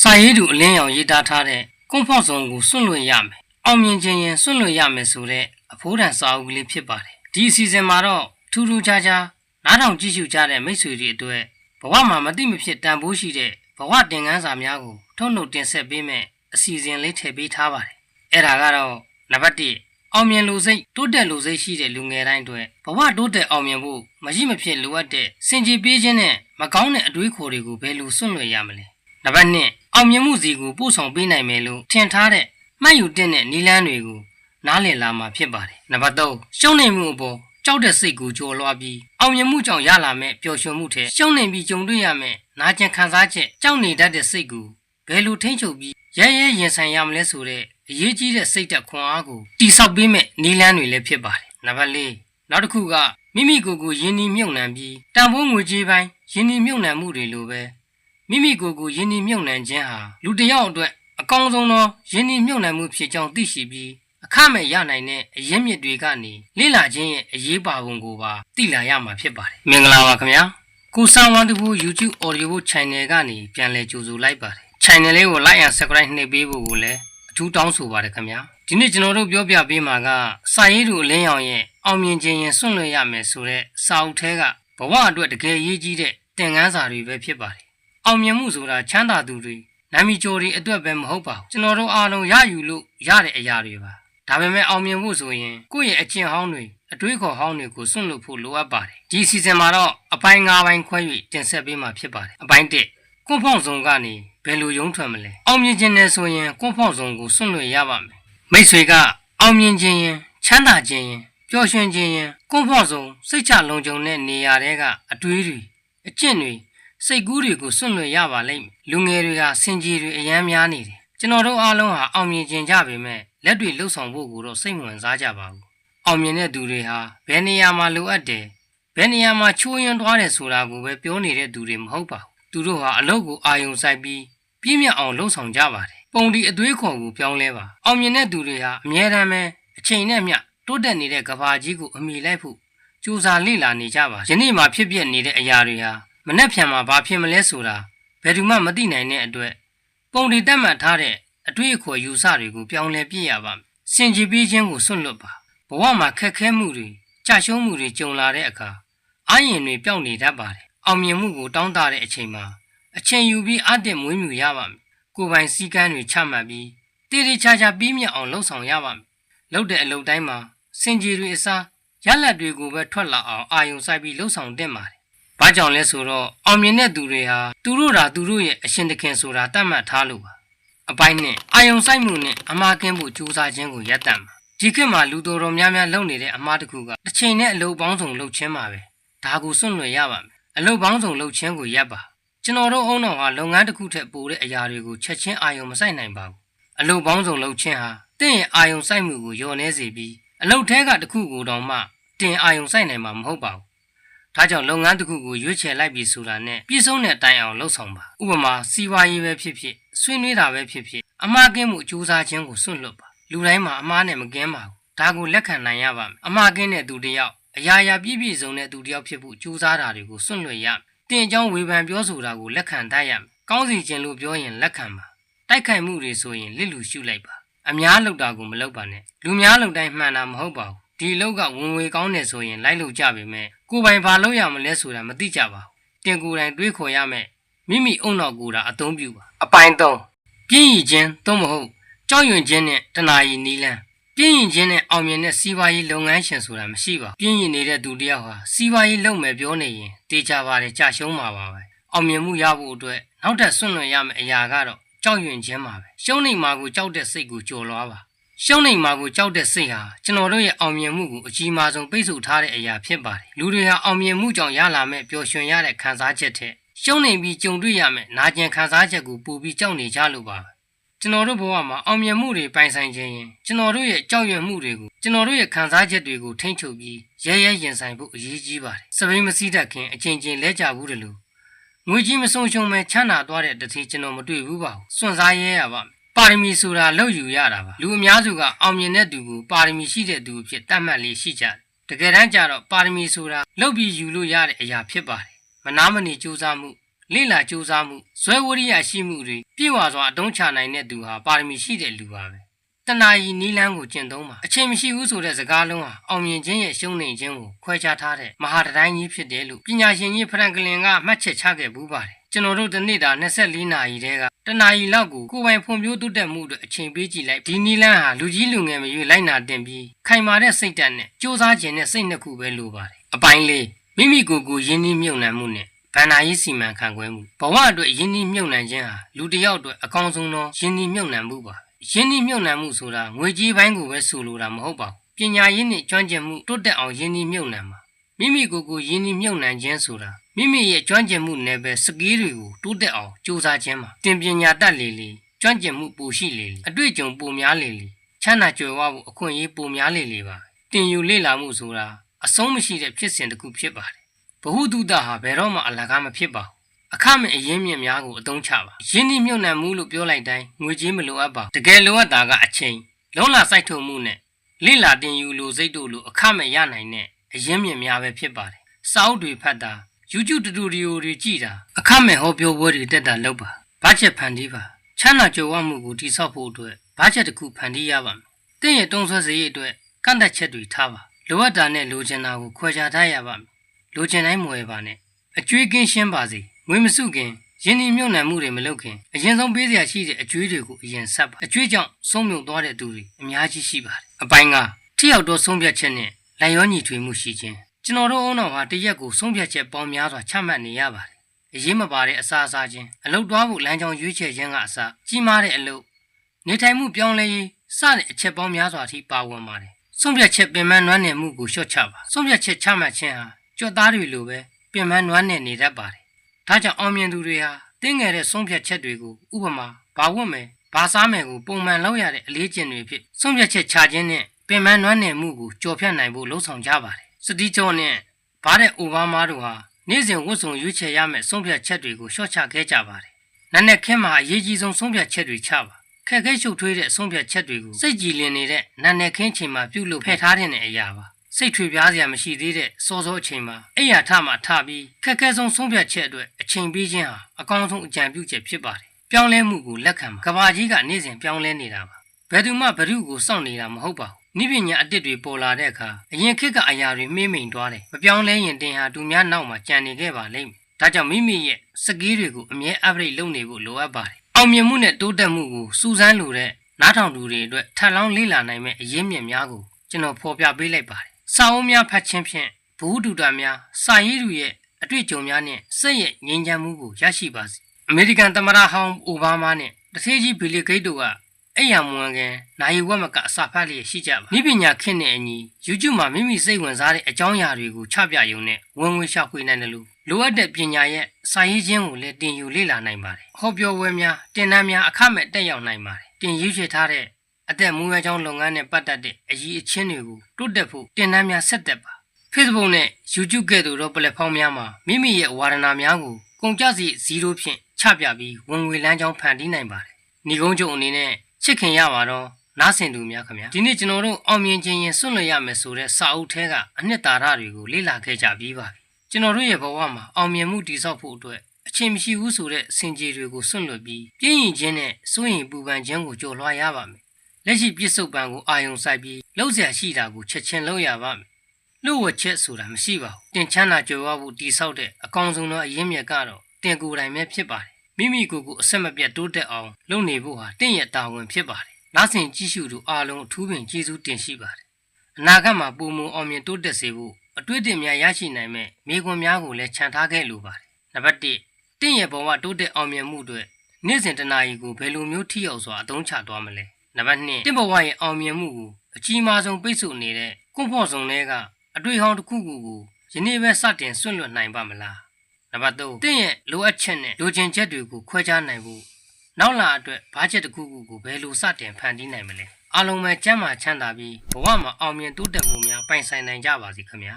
စာရေးသူအလင်းရောင်ရေးသားထားတဲ့ကွန်ဖော့ဇုံကိုစွန့်လွတ်ရမယ်။အောင်မြင်ခြင်းရင်စွန့်လွတ်ရမယ်ဆိုတဲ့အဖိုးတန်စာအုပ်ကလေးဖြစ်ပါတယ်။ဒီအစီအစဉ်မှာတော့ထူးထူးခြားခြားနားထောင်ကြည့်ရှုကြတဲ့မိတ်ဆွေတွေအတွက်ဘဝမှာမတိမဖြစ်တန်ဖိုးရှိတဲ့ဘဝတင်ကန်းစာများကိုထုတ်နှုတ်တင်ဆက်ပေးမယ်အစီအစဉ်လေးထည့်ပေးထားပါတယ်။အဲ့ဒါကတော့နံပါတ်1အောင်မြင်လို့စိတ်တိုးတက်လို့စိတ်ရှိတဲ့လူငယ်တိုင်းအတွက်ဘဝတိုးတက်အောင်မြင်ဖို့မရှိမဖြစ်လိုအပ်တဲ့စင်ကြေပေးခြင်းနဲ့မကောင်းတဲ့အတွေးခေါ်တွေကိုဘယ်လိုစွန့်လွတ်ရမလဲ။နံပါတ်2 အောင်မြင်မှုစီကိုပို့ဆောင်ပေးနိုင်မယ်လို့ထင်ထားတဲ့မှတ်ယူတဲ့နီလန်းတွေကိုနားလည်လာမှာဖြစ်ပါတယ်။နံပါတ်3ရှုံးနေမှုအပေါ်ကြောက်တဲ့စိတ်ကိုကြော်လွှားပြီးအောင်မြင်မှုကြောင့်ရလာမဲ့ပျော်ရွှင်မှုထဲရှုံးနေပြီးကြုံတွေ့ရမဲ့နာကျင်ခံစားချက်ကြောက်နေတတ်တဲ့စိတ်ကိုဘယ်လိုထိန်းချုပ်ပြီးရဲရဲရင်ဆိုင်ရမလဲဆိုတဲ့အရေးကြီးတဲ့စိတ်သက်ခွန်အားကိုတိဆောက်ပေးမဲ့နီလန်းတွေလည်းဖြစ်ပါတယ်။နံပါတ်4နောက်တစ်ခုကမိမိကိုယ်ကိုယဉ်နီမြုပ်နှံပြီးတန်ဖိုးငွေကြေးပိုင်းယဉ်နီမြုပ်နှံမှုတွေလိုပဲ မိမိကိုယ်ကိုယဉ်နီမြုပ်နှံခြင်းဟာလူတစ်ယောက်အတွက်အကောင်းဆုံးသောယဉ်နီမြုပ်နှံမှုဖြစ်ကြောင်းသိရှိပြီးအခမဲ့ရနိုင်တဲ့အရင်းမြစ်တွေကနေလေ့လာခြင်းရဲ့အရေးပါပုံကိုပါသိလာရမှာဖြစ်ပါတယ်။မင်္ဂလာပါခင်ဗျာ။ကိုစံဝမ်တဘူး YouTube Audio Channel ကနေပြန်လည်ကြိုဆိုလိုက်ပါတယ်။ Channel လေးကို Like and Subscribe နှိပ်ပေးဖို့ကိုလည်းအထူးတောင်းဆိုပါတယ်ခင်ဗျာ။ဒီနေ့ကျွန်တော်တို့ပြောပြပေးမှာကစာရေးသူအလင်းရောင်ရဲ့အောင်မြင်ခြင်းရင်စွန့်လွတ်ရမယ်ဆိုတဲ့စာအုပ်ထဲကဘဝအတွက်တကယ်အရေးကြီးတဲ့သင်ခန်းစာတွေပဲဖြစ်ပါတယ်။ အောင်မြင်မှုဆိုတာချမ်းသာသူတွေနာမည်ကျော်တွေအတွက်ပဲမဟုတ်ပါဘူးကျွန်တော်တို့အားလုံးရယူလို့ရတဲ့အရာတွေပါဒါပေမဲ့အောင်မြင်ဖို့ဆိုရင်ကိုယ့်ရဲ့အကျင့်ဟောင်းတွေအတွေးခေါ်ဟောင်းတွေကိုစွန့်လွတ်ဖို့လိုအပ်ပါတယ်ဒီစီဇန်မှာတော့အပိုင်း၅ပိုင်းခွဲ၍တင်ဆက်ပေးမှာဖြစ်ပါတယ်အပိုင်း၁ကွန်ဖောင့်ဇုံကနေဘယ်လိုရုံးထွက်မလဲအောင်မြင်ခြင်းနဲ့ဆိုရင်ကွန်ဖောင့်ဇုံကိုစွန့်လွတ်ရပါမယ်မိတ်ဆွေကအောင်မြင်ခြင်းရင်ချမ်းသာခြင်းရင်ပျော်ရွှင်ခြင်းရင်ကွန်ဖောင့်ဇုံစိတ်ချလုံခြုံတဲ့နေရာတွေက အတွေးတွေအကျင့်တွေ စိတ်ကူးတွေကိုစွန့်လွတ်ရပါလိမ့်မယ်လူငယ်တွေကစင်ကြီးတွေအယမ်းများနေတယ်ကျွန်တော်တို့အားလုံးဟာအောင်မြင်ခြင်းကြပေမဲ့လက်တွေလှုပ်ဆောင်ဖို့ကိုတော့စိတ်ဝင်စားကြပါဘူးအောင်မြင်တဲ့သူတွေဟာဘယ်နေရာမှာလိုအပ်တယ်ဘယ်နေရာမှာချိုးယွင်းသွားတယ်ဆိုတာကိုပဲပြောနေတဲ့သူတွေမဟုတ်ပါဘူးသူတို့ဟာအလုပ်ကိုအာယုံစိုက်ပြီးပြည့်မြတ်အောင်လှုပ်ဆောင်ကြပါတယ်ပုံဒီအသွေးခေါ်ကိုပြောင်းလဲပါအောင်မြင်တဲ့သူတွေဟာအမြဲတမ်းပဲအချိန်နဲ့မျှတိုးတက်နေတဲ့ကဘာကြီးကိုအမိလိုက်ဖို့ကြိုးစားလေ့လာနေကြပါယနေ့မှာဖြစ်ပျက်နေတဲ့အရာတွေဟာ မနှက်ဖြန်မှာဘာဖြစ်မလဲဆိုတာဘယ်သူမှမသိနိုင်တဲ့အတွက်ပုံဒီတက်မှတ်ထားတဲ့အတွေ့အခေါ်ယူဆတွေကိုပြောင်းလဲပြည့်ရပါမယ်။စင်ကြည်ပြီးခြင်းကိုစွန့်လွတ်ပါ။ဘဝမှာခက်ခဲမှုတွေကြာရှုံးမှုတွေကြုံလာတဲ့အခါအာရင်တွေပျောက်နေတတ်ပါတယ်။အောင်မြင်မှုကိုတောင်းတတဲ့အချိန်မှာအချိန်ယူပြီးအတက်မွေးမြူရပါမယ်။ကိုယ်ပိုင်စည်းကမ်းတွေချမှတ်ပြီးတည်တည်ချာချာပြီးမြတ်အောင်လှုပ်ဆောင်ရပါမယ်။လုပ်တဲ့အလုပ်တိုင်းမှာစင်ကြည်တွေအစားရလက်တွေကိုပဲထွက်လာအောင်အာယုံစိုက်ပြီးလှုပ်ဆောင်တင်ပါတယ်။ ဘာကြောင့်လဲဆိုတော့အောင်မြင်တဲ့သူတွေဟာသူတို့ဓာသူတို့ရဲ့အရှင်တခင်ဆိုတာတတ်မှတ်ထားလို့ပါအပိုင်းနဲ့အာယုံဆိုင်မှုနဲ့အမားကင်းဖို့ကြိုးစားခြင်းကိုရပ်တန့်ပါဒီခေတ်မှာလူတော်တော်များများလုပ်နေတဲ့အမားတစ်ခုကတစ်ချိန်နဲ့အလုပ်ပေါင်းစုံလုပ်ခြင်းပါပဲဒါကိုစွန့်လွှတ်ရပါမယ်အလုပ်ပေါင်းစုံလုပ်ခြင်းကိုရပ်ပါကျွန်တော်တို့အုံတော်ဟာလုပ်ငန်းတစ်ခုထက်ပိုတဲ့အရာတွေကိုချက်ချင်းအာယုံမဆိုင်နိုင်ပါဘူးအလုပ်ပေါင်းစုံလုပ်ခြင်းဟာတင့်ရဲ့အာယုံဆိုင်မှုကိုလျော့နေစေပြီးအလုပ်ထဲကတစ်ခုကိုတောင်မှတင်အာယုံဆိုင်နိုင်မှာမဟုတ်ပါဘူး ဒါကြောင့်လုပ်ငန်းတစ်ခုကိုရွေးချယ်လိုက်ပြီဆိုတာနဲ့ပြည့်စုံတဲ့အတိုင်းအောင်လှုပ်ဆောင်ပါဥပမာစီးပွားရေးပဲဖြစ်ဖြစ်ဆွေးနွေးတာပဲဖြစ်ဖြစ်အမှားကင်းမှုစူးစမ်းခြင်းကိုစွန့်လွတ်ပါလူတိုင်းမှာအမှားနဲ့မကင်းပါဘူးဒါကိုလက်ခံနိုင်ရပါမယ်အမှားကင်းတဲ့သူတစ်ယောက်အရာရာပြည့်ပြည့်စုံတဲ့သူတစ်ယောက်ဖြစ်ဖို့ကြိုးစားတာတွေကိုစွန့်လွတ်ရတင်အကြောင်းဝေဖန်ပြောဆိုတာကိုလက်ခံတတ်ရမယ်ကောင်းစီခြင်းလို့ပြောရင်လက်ခံပါတိုက်ခိုက်မှုတွေဆိုရင်လစ်လူရှုလိုက်ပါအများလောက်တာကိုမလုပ်ပါနဲ့လူများလောက်တိုင်းမှန်တာမဟုတ်ပါဘူးဒီလောက်ကဝင်ဝေကောင်းတယ်ဆိုရင်လိုက်လို့ကြပါမယ် ကိုပိုင်ဘာလုပ်ရမလဲဆိုတာမသိကြပါဘူးတင်ကိုယ်တိုင်တွေးခေါ်ရမယ်မိမိအုံနောက်ကိုယ်တာအသုံးပြုပါအပိုင်း3ပြင်းရည်ခြင်းသို့မဟုတ်ကြောက်ရွံ့ခြင်းနဲ့တဏှာရည်နီးလန်းပြင်းရင်ခြင်းနဲ့အောင်မြင်တဲ့စီးပွားရေးလုပ်ငန်းရှင်ဆိုတာမရှိပါဘူးပြင်းရင်နေတဲ့သူတယောက်ဟာစီးပွားရေးလုပ်မယ်ပြောနေရင်တေချာပါတယ်ကြာရှုံးမှာပါပဲအောင်မြင်မှုရဖို့အတွက်နောက်ထပ်ဆွန့်လွတ်ရမယ့်အရာကတော့ကြောက်ရွံ့ခြင်းပါပဲရှုံးနေမှာကိုကြောက်တဲ့စိတ်ကိုကြော်လွားပါ ရှုံးနေမှာကိုကြောက်တဲ့စိတ်ဟာကျွန်တော်တို့ရဲ့အောင်မြင်မှုကိုအကြီးမားဆုံးပိတ်ဆို့ထားတဲ့အရာဖြစ်ပါတယ်လူတွေဟာအောင်မြင်မှုကြောင့်ရလာမဲ့ပျော်ရွှင်ရတဲ့ခံစားချက်ထက်ရှုံးနေပြီးကြုံတွေ့ရမယ်နာကျင်ခံစားချက်ကိုပူပြီးကြောက်နေကြလို့ပါကျွန်တော်တို့ဘဝမှာအောင်မြင်မှုတွေပိုင်ဆိုင်ခြင်းရင်ကျွန်တော်တို့ရဲ့ကြောက်ရွံ့မှုတွေကိုကျွန်တော်တို့ရဲ့ခံစားချက်တွေကိုထိန်းချုပ်ပြီးရဲရဲရင်ဆိုင်ဖို့အရေးကြီးပါတယ်စပိန်မစည်းတတ်ခင်အချင်းချင်းလဲကြဘူးတယ်လို့ငွေကြီးမဆုံးရှုံးမဲ့ချမ်းသာသွားတဲ့တတိကျွန်တော်မတွေ့ဘူးပါဘူးစွန့်စားရဲရပါ ပါရမီဆိုတာလောက်ယူရတာပါလူအများစုကအောင်မြင်တဲ့သူကိုပါရမီရှိတဲ့သူအဖြစ်တတ်မှတ်လေးရှိကြတယ်တကယ်တမ်းကျတော့ပါရမီဆိုတာလောက်ပြီးယူလို့ရတဲ့အရာဖြစ်ပါတယ်မနာမနေကြိုးစားမှုလေ့လာကြိုးစားမှုဇွဲဝရိယရှိမှုတွေပြည့်ဝစွာအသုံးချနိုင်တဲ့သူဟာပါရမီရှိတဲ့လူပါပဲတဏှာကြီးနီးလန်းကိုကျင့်သုံးပါအချိန်မရှိဘူးဆိုတဲ့စကားလုံးဟာအောင်မြင်ခြင်းရဲ့ရှုံးနိမ့်ခြင်းကိုခွဲခြားထားတဲ့မဟာတတိုင်းကြီးဖြစ်တယ်လို့ပညာရှင်ကြီးဖရန်ကလင်ကမှတ်ချက်ချခဲ့ဘူးပါတယ် ကျွန်တော်တို့ဒီနေ့တာ24နာရီတည်းကတနာရီလောက်ကိုကိုယ်ပိုင်ဖွံ့ဖြိုးတိုးတက်မှုအတွက်အချိန်ပေးကြည့်လိုက်ဒီနီလန်းဟာလူကြီးလူငယ်မရွေးလိုက်နာတင်ပြီးခိုင်မာတဲ့စိတ်ဓာတ်နဲ့စ조사ခြင်းနဲ့စိတ်နှစ်ခုပဲလိုပါတယ်အပိုင်းလေးမိမိကိုယ်ကိုယဉ်နှီးမြုပ်နှံမှုနဲ့ဗန္နာရေးစီမံခန့်ခွဲမှုဘဝအတွက်ယဉ်နှီးမြုပ်နှံခြင်းဟာလူတစ်ယောက်အတွက်အကောင်းဆုံးသောယဉ်နှီးမြုပ်နှံမှုပါယဉ်နှီးမြုပ်နှံမှုဆိုတာငွေကြေးပိုင်းကိုပဲဆိုလိုတာမဟုတ်ပါဘူးပညာရေးနဲ့ကျွမ်းကျင်မှုတိုးတက်အောင်ယဉ်နှီးမြုပ်နှံပါမိမိကိုယ်ကိုယဉ်နှီးမြုပ်နှံခြင်းဆိုတာ မိမိရဲ့ကျွမ်းကျင်မှုနယ်ပယ်စကီးတွေကိုတိုးတက်အောင်ကြိုးစားခြင်းပါတင်ပညာတတ်လေလေကျွမ်းကျင်မှုပိုရှိလေလေအတွေ့အကြုံပိုများလေလေချမ်းသာကြွယ်ဝဖို့အခွင့်အရေးပိုများလေလေပါတင်ယူလေ့လာမှုဆိုတာအဆုံးမရှိတဲ့ဖြစ်စဉ်တစ်ခုဖြစ်ပါတယ်ဘ ഹു တုတဟာဘယ်တော့မှအလကားမဖြစ်ပါဘူးအခမဲ့အရင်းမြစ်များကိုအသုံးချပါရင်းနှီးမြုပ်နှံမှုလို့ပြောလိုက်တိုင်းငွေကြေးမလိုအပ်ပါဘူးတကယ်လိုအပ်တာကအချိန်လုံးလာစိုက်ထုတ်မှုနဲ့လိလာတင်ယူလိုစိတ်တို့လိုအခမဲ့ရနိုင်တဲ့အရင်းမြစ်များပဲဖြစ်ပါတယ်စာအုပ်တွေဖတ်တာ YouTube တူတူရီယိုတွေကြည့်တာအခမဲ့ဟောပြောပွဲတွေတက်တာလုပ်ပါဘတ်ဂျက်ဖန်တီးပါချမ်းသာကြွယ်ဝမှုကိုတိစောက်ဖို့အတွက်ဘတ်ဂျက်တစ်ခုဖန်တီးရပါမယ်တင့်ရဲ့တုံးဆွဲစရိတ်အတွက်ကန့်သက်ချက်တွေထားပါလိုအပ်တာနဲ့လိုချင်တာကိုခွဲခြားထားရပါမယ်လိုချင်တိုင်းမဝယ်ပါနဲ့အကျွေးကင်းရှင်းပါစေငွေမစုခင်ရင်းနှီးမြုပ်နှံမှုတွေမလုပ်ခင်အရင်ဆုံးပေးစရာရှိတဲ့အကျွေးတွေကိုအရင်ဆက်ပါအကျွေးကြောင့်ဆုံးမြုံသွားတဲ့သူတွေအများကြီးရှိပါတယ်အပိုင်းကထိရောက်သောဆုံးဖြတ်ချက်နဲ့လိုက်ရောညီထွေမှုရှိခြင်း ကျွန်တော်တို့အုံတော်ဟာတရက်ကိုဆုံးဖြတ်ချက်ပေါင်းများစွာချမှတ်နေရပါတယ်အရေးမပါတဲ့အစာအစာချင်းအလုတ်သွားဖို့လမ်းကြောင်းရွေးချယ်ခြင်းကအစားကြီးမားတဲ့အလုတ်နေထိုင်မှုပြောင်းလဲရေးစတဲ့အချက်ပေါင်းများစွာအထိပါဝင်ပါတယ်ဆုံးဖြတ်ချက်ပင်ပန်းနွမ်းနယ်မှုကိုလျှော့ချပါဆုံးဖြတ်ချက်ချမှတ်ခြင်းဟာကြွတ်သားတွေလိုပဲပင်ပန်းနွမ်းနယ်နေတတ်ပါတယ်ဒါကြောင့်အောင်မြင်သူတွေဟာတင်းငယ်တဲ့ဆုံးဖြတ်ချက်တွေကိုဥပမာဘာဝတ်မယ်ဘာစားမယ်ကိုပုံမှန်လုပ်ရတဲ့အလေးကျင့်တွေဖြစ်ဆုံးဖြတ်ချက်ချခြင်းနဲ့ပင်ပန်းနွမ်းနယ်မှုကိုကြော်ဖြတ်နိုင်ဖို့လှုံ့ဆော်ကြပါတယ် စတီကျော်နဲ့ဘားတဲ့အိုဘားမားတို့ဟာနေ့စဉ်ဝတ်စုံရွေးချယ်ရမယ့်ဆုံးဖြတ်ချက်တွေကိုရှော့ချခဲ့ကြပါတယ်။နက်နက်ခင်းမှာအရေးကြီးဆုံးဆုံးဖြတ်ချက်တွေချပါခက်ခဲရှုပ်ထွေးတဲ့ဆုံးဖြတ်ချက်တွေကိုစိတ်ကြည်လင်နေတဲ့နက်နက်ခင်းချိန်မှာပြုလုပ်ဖယ်ထားတဲ့အရာပါစိတ်ထွေပြားစရာမရှိသေးတဲ့စောစောအချိန်မှာအိယာထမှထပြီးခက်ခဲဆုံးဆုံးဖြတ်ချက်အတွက်အချိန်ပေးခြင်းဟာအကောင်းဆုံးအကြံပြုချက်ဖြစ်ပါတယ်။ပြောင်းလဲမှုကိုလက်ခံပါကဘာကြီးကနေ့စဉ်ပြောင်းလဲနေတာပါဘယ်သူမှဘ ᱹ ကိုစောင့်နေတာမဟုတ်ပါဘူး နိပညာအစ်စ်တွေပေါ်လာတဲ့အခါအရင်ခေတ်ကအရာတွေမှေးမိန်သွားတယ်မပြောင်းလဲရင်တင်ဟာသူများနောက်မှာကြံနေခဲ့ပါလိမ့်မယ်ဒါကြောင့်မိမိရဲ့စကီးတွေကိုအမြဲ upgrade လုပ်နေဖို့လိုအပ်ပါတယ်အောင်မြင်မှုနဲ့တိုးတက်မှုကိုစူးစမ်းလိုတဲ့နားထောင်သူတွေအတွက်ထပ်လောင်းလေ့လာနိုင်မဲ့အရင်းမြစ်များကိုကျွန်တော်ဖော်ပြပေးလိုက်ပါတယ်စာအုပ်များဖတ်ခြင်းဖြင့်ဘူဒုတာများစာရေးသူရဲ့အတွေ့အကြုံများနဲ့စိတ်ရဲ့ငြိမ်းချမ်းမှုကိုရရှိပါစေအမေရိကန်သမ္မတဟောင်းအိုဘားမားနဲ့တထေးကြီးဘီလီဂိတ်တို့က အဲ့ရမွန်ကန်နိုင်ဝက်မကအစာဖတ်လျက်ရှိကြပါမိပညာခင့်တဲ့အညီ YouTube မှာမိမိစိတ်ဝင်စားတဲ့အကြောင်းအရာတွေကိုချပြရုံနဲ့ဝင်ဝင်ရှာဖွေနိုင်တယ်လို့လိုအပ်တဲ့ပညာရဲ့စာရေးခြင်းကိုလည်းတင်ယူလေ့လာနိုင်ပါတယ်ဟောပြောပွဲများတင်နန်းများအခမဲ့တက်ရောက်နိုင်ပါတယ်တင်ရွေးချယ်ထားတဲ့အသက်မွေးဝမ်းကြောင်းလုပ်ငန်းနဲ့ပတ်သက်တဲ့အရေးအချင်းတွေကိုတိုးတက်ဖို့တင်နန်းများဆက်တက်ပါ Facebook နဲ့ YouTube ကဲ့သို့သော platform များမှာမိမိရဲ့ဝါဒနာများကိုကုန်ကျစရိတ်0ဖြင့်ချပြပြီးဝင်ငွေလမ်းကြောင်းဖန်တီးနိုင်ပါတယ်။ညီကုန်းချုပ်အနေနဲ့ ချစ်ခင်ရပါတော့နားဆင်သူများခင်ဗျာဒီနေ့ကျွန်တော်တို့အောင်မြင်ခြင်းရင်စွန့်လွတ်ရမယ်ဆိုတဲ့စာအုပ်ထဲကအနှစ်သာရတွေကိုလေ့လာခဲ့ကြပြီးပါပြီကျွန်တော်တို့ရဲ့ဘဝမှာအောင်မြင်မှုတည်ဆောက်ဖို့အတွက်အချိန်မရှိဘူးဆိုတဲ့စင်ကြေတွေကိုစွန့်လွတ်ပြီးပြင်းရင်ခြင်းနဲ့စိုးရင်ပူပန်ခြင်းကိုကြော်လွှားရပါမယ်လက်ရှိပြစ္ဆုတ်ပံကိုအာယုံစိုက်ပြီးလှုပ်ရှားရှိတာကိုချက်ချင်းလုပ်ရပါမယ်လူဝချက်ဆိုတာမရှိပါဘူးတင်ချမ်းသာကြွယ်ဝဖို့တည်ဆောက်တဲ့အကောင်းဆုံးသောအရင်းမြစ်ကတော့တင်ကိုယ်တိုင်ပဲဖြစ်ပါတယ် မိမိကိုယ်ကိုအဆက်မပြတ်တိုးတက်အောင်လုပ်နေဖို့ဟာတင့်ရဲ့တာဝန်ဖြစ်ပါတယ်။နားဆင်ကြည့်ရှုသူအားလုံးအထူးပင်ကျေးဇူးတင်ရှိပါတယ်။အနာဂတ်မှာပုံမအောင်မြင်တိုးတက်စေဖို့အတွေ့အကြုံများရရှိနိုင်မဲ့မိခွန်များကိုလည်းခြံထားခဲ့လိုပါတယ်။နံပါတ်1တင့်ရဲ့ဘဝတိုးတက်အောင်မြင်မှုတွေနေ့စဉ်တနာရီကိုဘယ်လိုမျိုးထိရောက်စွာအသုံးချသွားမလဲ။နံပါတ်2တင့်ဘဝရဲ့အောင်မြင်မှုကိုအကြီးမားဆုံးပိတ်ဆို့နေတဲ့ကွန်ဖော့ဇုံတွေကအတွေ့အဟောင်းတစ်ခုခုကိုယနေ့ပဲစတင်ဆွန့်လွတ်နိုင်ပါမလား နံပါတ်3တင့်ရဲ့လိုအပ်ချက်နဲ့လိုချင်ချက်တွေကိုခွဲခြားနိုင်ဖို့နောက်လာအတွက်ဘာချက်တစ်ခုခုကိုဘယ်လိုစတင်ဖန်တီးနိုင်မလဲအားလုံးပဲကျမ်းမာချမ်းသာပြီးဘဝမှာအောင်မြင်တိုးတက်မှုများပိုင်ဆိုင်နိုင်ကြပါစေခင်ဗျာ